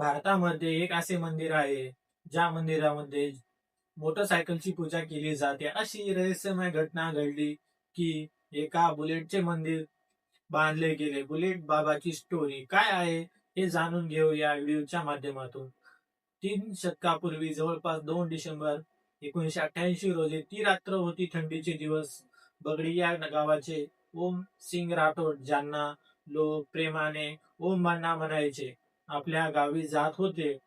भारतामध्ये एक असे मंदिर आहे ज्या मंदिरामध्ये मोटरसायकलची पूजा केली जाते. अशी रहस्यमय घटना घडली की एका बुलेटचे मंदिर बांधले गेले. बुलेट बाबाची स्टोरी काय आहे हे जाणून घेऊ या व्हिडिओच्या माध्यमातून. तीन शतकापूर्वी जवळपास दोन डिसेंबर एकोणीशे अठ्ठ्याऐंशी रोजी ती रात्र होती थंडीचे दिवस. बगडी या गावाचे ओम सिंग राठोड ज्यांना लोक प्रेमाने ओम बन्ना म्हणायचे. आपल्या गावी जात होते.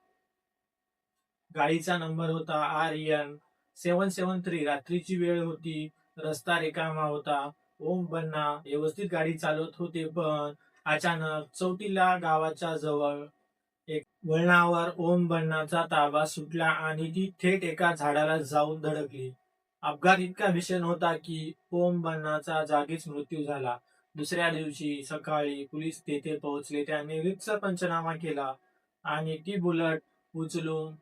गाडीचा नंबर होता R N seven seven three. रात्रीची वेळ होती. रस्ता रिकामा होता. ओम बन्ना व्यवस्थित गाडी चालवत होते पण अचानक चौटीला गावाच्या जवळ एक वळणावर ओम बन्नाचा ताबा सुटला आणि ती थेट एका झाडाला जाऊन धडकली. अपघात इतका भीषण होता की ओम बन्नाचा जागीच मृत्यू झाला. दुसऱ्या दिवशी सकाळी पोलीस तेथे पोहोचले. त्यांनी रितसर पंचनामा केला आणि ती बुलट उचलून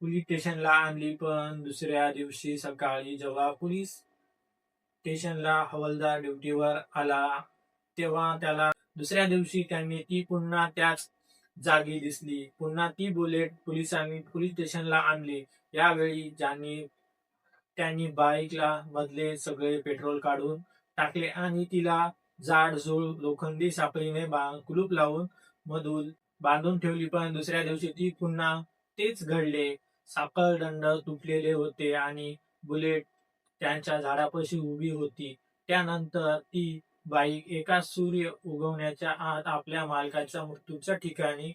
पोलीस स्टेशनला आणली. पण दुसऱ्या दिवशी सकाळी जेव्हा पोलीस स्टेशनला हवालदार ड्युटीवर आला तेव्हा त्याला दुसऱ्या दिवशी त्यांनी ती पुन्हा त्याच जागी दिसली. पुन्हा ती बुलेट पोलिसांनी पोलीस स्टेशनला आणली. यावेळी ज्यांनी त्यांनी बाईकला मधले सगळे पेट्रोल काढून टाकले आणि तिला जाड झूळ लोखंडी सापळीने कुलूप लावून मधून बांधून ठेवली. पण दुसऱ्या दिवशी ती पुन्हा तेच घडले. साखळ दंड तुटलेले होते आणि बुलेट त्यांच्या झाडापाशी उभी होती. त्यानंतर ती बाईक एका सूर्य उगवण्याच्या आत आपल्या मालकाच्या मृत्यूच्या ठिकाणी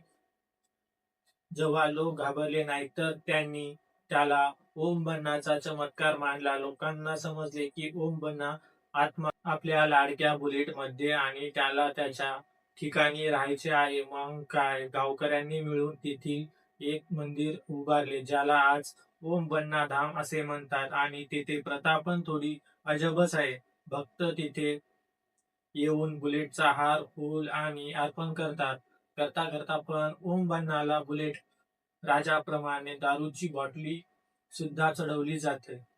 जेव्हा लोक घाबरले नाही तर त्यांनी त्याला ओम बन्नाचा चमत्कार मानला. लोकांना समजले की ओम बन्ना आत्मा आपल्या लाडक्या बुलेटमध्ये आणि त्याला त्याच्या ठिकाणी राहायचे आहे. मग काय? गावकऱ्यांनी मिळून तेथील एक मंदिर उभारले ज्याला आज ओम बन्ना धाम असे म्हणतात. आणि तेथे प्रथा पण थोडी अजबच आहे. भक्त तिथे येऊन बुलेटचा हार फूल आणि अर्पण करतात. करता करता पण ओम बन्नाला बुलेट राजाप्रमाणे दारूची बॉटली सुद्धा चढवली जाते.